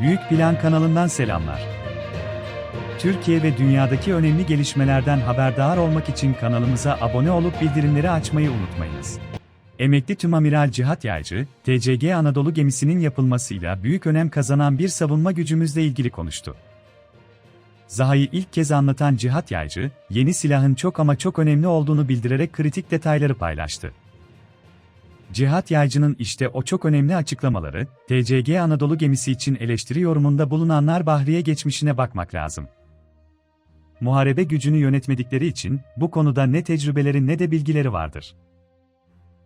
Büyük Plan kanalından selamlar. Türkiye ve dünyadaki önemli gelişmelerden haberdar olmak için kanalımıza abone olup bildirimleri açmayı unutmayınız. Emekli Tümamiral Cihat Yaycı, TCG Anadolu gemisinin yapılmasıyla büyük önem kazanan bir savunma gücümüzle ilgili konuştu. Zaha'yı ilk kez anlatan Cihat Yaycı, yeni silahın çok ama çok önemli olduğunu bildirerek kritik detayları paylaştı. Cihat Yaycı'nın işte o çok önemli açıklamaları, TCG Anadolu gemisi için eleştiri yorumunda bulunanlar Bahriye geçmişine bakmak lazım. Muharebe gücünü yönetmedikleri için, bu konuda ne tecrübeleri ne de bilgileri vardır.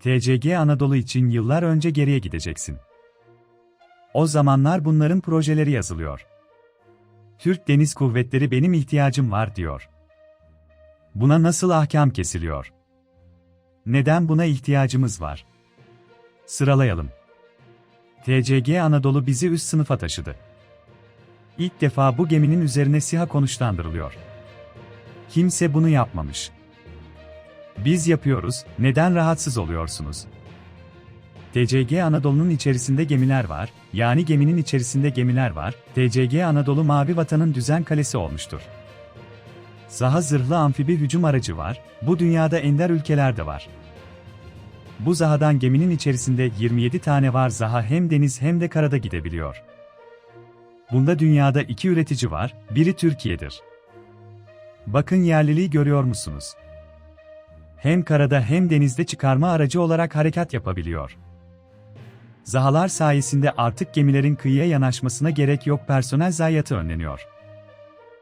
TCG Anadolu için yıllar önce geriye gideceksin. O zamanlar bunların projeleri yazılıyor. Türk Deniz Kuvvetleri benim ihtiyacım var diyor. Buna nasıl ahkam kesiliyor? Neden buna ihtiyacımız var? Sıralayalım. TCG Anadolu bizi üst sınıfa taşıdı. İlk defa bu geminin üzerine SİHA konuşlandırılıyor. Kimse bunu yapmamış. Biz yapıyoruz, neden rahatsız oluyorsunuz? TCG Anadolu'nun içerisinde gemiler var, yani geminin içerisinde gemiler var, TCG Anadolu Mavi Vatan'ın düzen kalesi olmuştur. Zaha zırhlı amfibi hücum aracı var, bu dünyada ender ülkelerde var. Bu Zaha'dan geminin içerisinde 27 tane var Zaha hem deniz hem de karada gidebiliyor. Bunda dünyada iki üretici var, biri Türkiye'dir. Bakın yerliliği görüyor musunuz? Hem karada hem denizde çıkarma aracı olarak harekat yapabiliyor. Zahalar sayesinde artık gemilerin kıyıya yanaşmasına gerek yok personel zayiatı önleniyor.